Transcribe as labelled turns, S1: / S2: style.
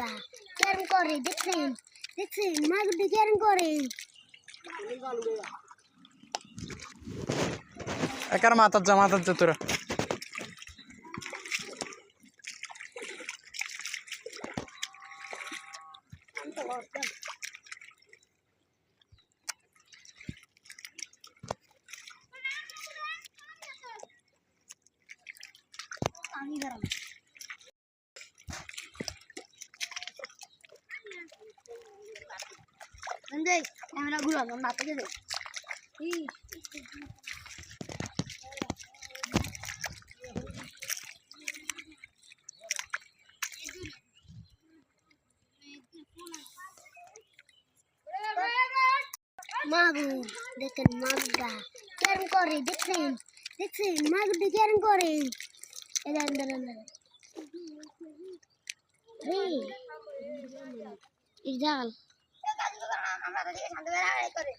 S1: মাগুরটা কেরম করে দেখছেন? দেখছেন? মাগুরটা কেরম করে।
S2: একার মাথার যা মাথার যা তোরা।
S1: আমি গরম। দেখ ক্যামেরা ঘুরো আমি বাতাকে দেখ মাগুর দেখেন মাগুরটা কেরম করে দেখছেন দেখছেন মাগুরটা কেরম করে এদান দাঁড়ান আমরা তো দিকে শান্ত করে।